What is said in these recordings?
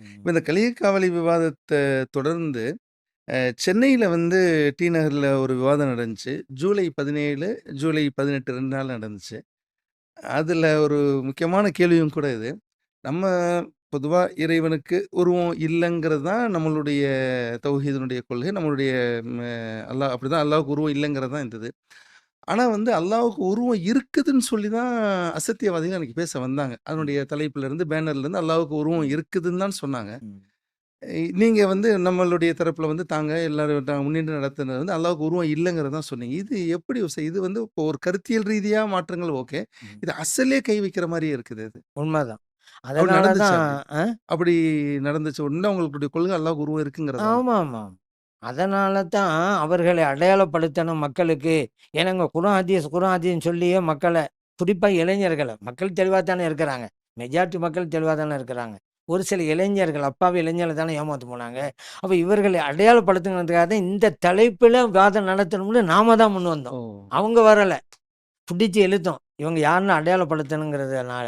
இப்போ இந்த கலியக்காவலி விவாதத்தை தொடர்ந்து, சென்னையில் வந்து டி நகரில் ஒரு விவாதம் நடந்துச்சு. ஜூலை 17, ஜூலை 18 2 நாள் நடந்துச்சு. அதில் ஒரு முக்கியமான கேள்வியும் கூட இது. நம்ம பொதுவாக இறைவனுக்கு உருவம் இல்லைங்கிறது தான் நம்மளுடைய தௌஹீதனுடைய கொள்கை. நம்மளுடைய ம அல்லாஹ் அப்படிதான் அல்லாவுக்கு உருவம் இல்லைங்கிறது தான் இருந்தது இது. ஆனா வந்து அல்லாஹ்வுக்கு உருவம் இருக்குதுன்னு சொல்லி தான் அசத்தியவாதிகள் அன்னைக்கு பேச வந்தாங்க. அதனுடைய தலைப்புல இருந்து, பேனர்ல இருந்து அல்லாஹ்வுக்கு உருவம் இருக்குதுன்னு தான் சொன்னாங்க. ம். இ நீங்க வந்து நம்மளுடைய தரப்புல வந்து தாங்க எல்லாரும் முன்னின்று நடத்துனது வந்து அல்லாஹ்வுக்கு உருவம் இல்லங்கிறத தான் சொன்னீங்க. இது எப்படி இது வந்து இப்போ ஒரு கருத்தியல் ரீதியா மாற்றங்கள் ஓகே. இது அசலே கை வைக்கிற மாரியே இருக்குது இது. உண்மதான். அதனால நடந்துச்சா தான் அப்படி? நடந்துச்சு. உண்மையா உங்களுடைய கொள்கை அல்லாஹ்வுக்கு உருவம் இருக்குங்கிறது தானே? ஆமாமா. அதனால தான் அவர்களை அடையாளப்படுத்தணும் மக்களுக்கு. ஏன்னாங்க குர்ஆன் ஹதீஸ், குர்ஆன் ஹதீஸ்ன்னு சொல்லியே மக்கள குறிப்பா இளைஞர்கள மக்கள் தெளிவா தானே இருக்கிறாங்க. மெஜாரிட்டி மக்கள் தெளிவா தானே இருக்கிறாங்க. ஒரு சில இளைஞர்கள், அப்பாவி இளைஞர்கள் தானே ஏமாந்து போனாங்க. அப்ப இவர்களை அடையாளப்படுத்தணுங்கிறதுக்காக தான் இந்த தலைப்பில விவாதம் நடத்தணும்னு நாம தான் முன் வந்தோம். அவங்க வரல. புடிச்சு இழுத்தோம். இவங்க யாருன்னு அடையாளப்படுத்தணுங்கிறதுனால.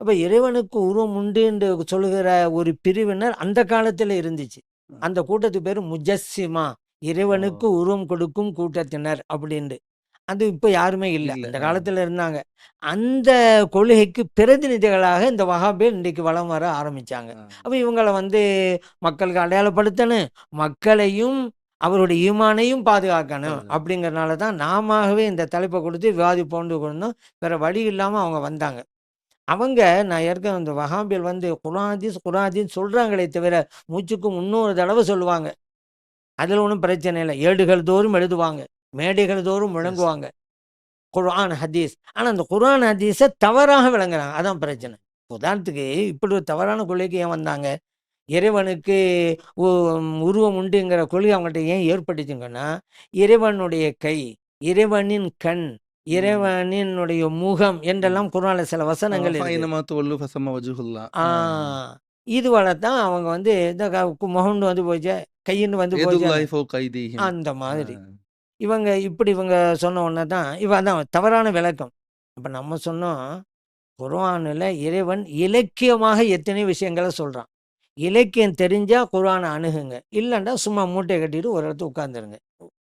அப்ப இறைவனுக்கு உருவம் உண்டு என்று சொல்லுகிற ஒரு பிரிவினர் அந்த காலத்துல இருந்துச்சு. அந்த கூட்டத்துக்கு பேரு முஜஸ்ஸிமா. இறைவனுக்கு உருவம் கொடுக்கும் கூட்டத்தினர் அப்படின்டு. அது இப்ப யாருமே இல்ல. அந்த. காலத்துல இருந்தாங்க. அந்த கொள்கைக்கு பிரதிநிதிகளாக இந்த வஹாபிகள் இன்றைக்கு வலம் வர ஆரம்பிச்சாங்க. ஆ. அப்ப இவங்கள வந்து மக்களுக்கு அடையாளப்படுத்தணும். மக்களையும் அவருடைய ஈமானையும் பாதுகாக்கணும். அப்படிங்கிறனால தான் நாமாகவே இந்த தலைப்ப கொடுத்து விவாதிப்போம்னு கொண்டோம். வேற வழி இல்லாம அவங்க வந்தாங்க. அவங்க நான் ஏற்கனவே இந்த வஹாபிகள் வந்து குர்ஆன் ஹதீஸ் சொல்றாங்களே தவிர, மூச்சுக்கு 300 தடவ சொல்லுவாங்க. அதுல ஒண்ணும் பிரச்சனை இல்ல. ஏடுகள் தோறும் எழுதுவாங்க. மேடைகள் தோறும் எஸ். முழங்குவாங்க. குர்ஆன், ஹதீஸ். ஆனா அந்த குர்ஆன், ஹதீஸ தவறாக விளங்குறாங்க. அதான் பிரச்சனை. உதாரணத்துக்கு இப்படி ஒரு தவறான கொள்கைக்கு ஏன் வந்தாங்க? இறைவனுக்கு உருவம் உண்டுங்கிற கொள்கை அவங்கள்ட்ட ஏன் ஏற்பட்டுச்சுங்கன்னா, இறைவனுடைய கை, இறைவனின் கண். இறைவனினுடைய முகம். என்றெல்லாம் குர்ஆன்ல சில வசனங்கள். இதுவால தான் அவங்க வந்து இந்த முகம்னு வந்து போச்சே, கையின்னு வந்து போச்சே. அந்த. மாதிரி. இவங்க இப்படி இவங்க சொன்ன உடனே தான் இவ அதான் தவறான விளக்கம். அப்ப நம்ம சொன்னோம், குர்ஆன்ல இறைவன் இலக்கியமாக எத்தனையோ விஷயங்கள சொல்றான். இலக்கியம் தெரிஞ்சா குர்ஆன அணுகுங்க. இல்லன்னா சும்மா மூட்டைய கட்டிட்டு ஒரு இடத்துல உட்கார்ந்துருங்க.